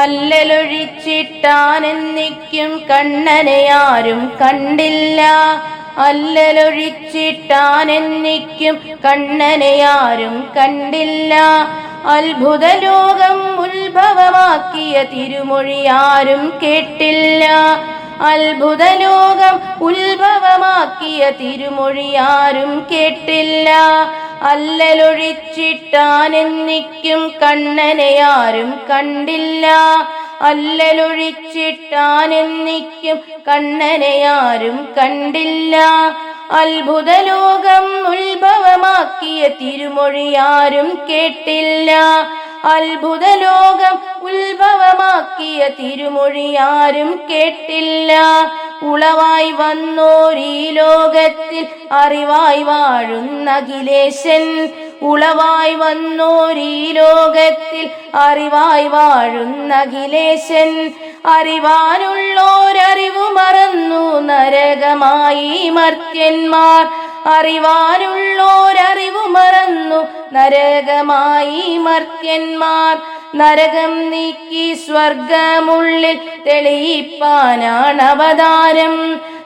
അല്ലലൊഴിച്ചിട്ടാനെന്നിക്കും കണ്ണനെയാരും കണ്ടില്ല. അല്ലലൊഴിച്ചിട്ടാനെന്നിക്കും കണ്ണനെയാരും കണ്ടില്ല. അത്ഭുത ലോകം ഉത്ഭവമാക്കിയ തിരുമൊഴി ആരും കേട്ടില്ല. അത്ഭുത ലോകം ഉത്ഭവമാക്കിയ തിരുമൊഴി ആരും കേട്ടില്ല. അല്ലലൊഴിച്ചിട്ടാനെന്നിക്കും കണ്ണനെയാരും കണ്ടില്ല. അല്ലലൊഴിച്ചിട്ടാനെന്നിക്കും കണ്ണനെയാരും കണ്ടില്ല. അത്ഭുത ലോകം ഉത്ഭവമാക്കിയ തിരുമൊഴിയാരും കേട്ടില്ല. അത്ഭുത ലോകം ഉത്ഭവമാക്കിയ തിരുമൊഴിയാരും കേട്ടില്ല. ഉളവായി വന്നോരീ ലോകത്തിൽ അറിവായി വാഴുന്ന അഖിലേശൻ ഉളവായി വന്നോരീ ലോകത്തിൽ അറിവായി വാഴുന്ന അഖിലേശൻ അറിവാനുള്ളോരറിവു മറന്നു നരകമായി മർത്യന്മാർ. അറിവാനുള്ളോരറിവു മറന്നു നരകമായി മർത്യന്മാർ. നരകം നീക്കി സ്വർഗമുള്ളിൽ തെളിയിപ്പാനാണ് അവതാരം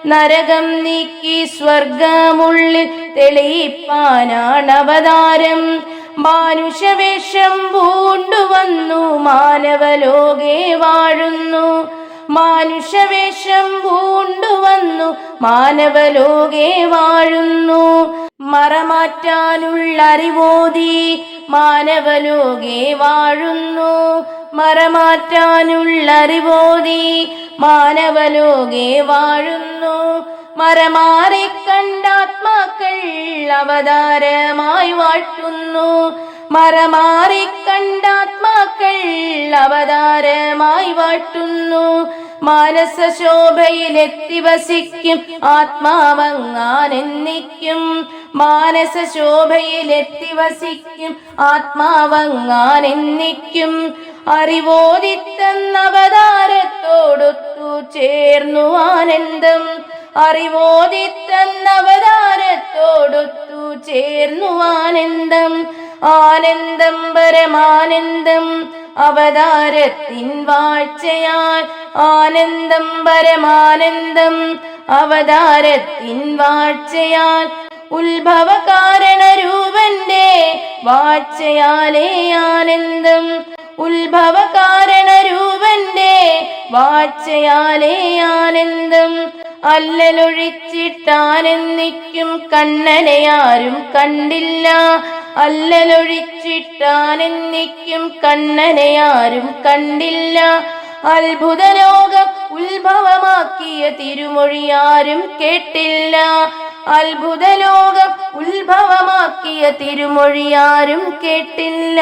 നരകം നീക്കി സ്വർഗമുള്ളിൽ തെളിയിപ്പാനാണ് അവതാരം മാനുഷവേഷം പൂണ്ടുവന്നു മാനവലോകെ വാഴുന്നു. മാനുഷവേഷം പൂണ്ടുവന്നു മാനവലോകെ വാഴുന്നു. മറമാറ്റാനുള്ള അറിവോതി മാനവലോകെ വാഴുന്നു. മറമാറ്റാനുള്ള അറിവോതി മാനവലോകെ വാഴുന്നു. മരമാറി കണ്ടാത്മാക്കൾ അവതാരമായി വാഴ്ത്തുന്നു. മരമാറി കണ്ടാത്മാക്കൾ അവതാരമായി വാഴ്ത്തുന്നു. മാനസ ശോഭയിലെത്തി വസിക്കും. ആത്മാവങ്ങാനെന്നിക്കും. മാനസ ശോഭയിലെത്തി വസിക്കും ആത്മാവങ്ങാനെന്നിക്കും. അറിവോദിത്തന്നവതാരത്തോടൊത്തു ചേർന്നു ആനന്ദം അറിവോദിത്തന്നവതാരത്തോടൊത്തു ചേർന്നു ആനന്ദം ആനന്ദം പരമാനന്ദം. അവതാരത്തിൻ വാഴ്ചയാൽ ആനന്ദം പരമാനന്ദം. അവതാരത്തിൻ വാഴ്ചയാൽ ഉത്ഭവ കാരണരൂപന്റെ വാഴ്ചയാലേ ആനന്ദം. ഉത്ഭവ കാരണരൂപന്റെ ആനന്ദം. അല്ലലൊഴിച്ചിട്ടാനെന്നിക്കും കണ്ണനെയാരും കണ്ടില്ല. അല്ലലൊഴിച്ചിട്ടാനെന്നിക്കും കണ്ണനെയാരും കണ്ടില്ല. അത്ഭുത ലോകം ഉത്ഭവമാക്കിയ തിരുമൊഴിയാരും കേട്ടില്ല. അത്ഭുത ലോകം ഉത്ഭവമാക്കിയ തിരുമൊഴിയാരും കേട്ടില്ല.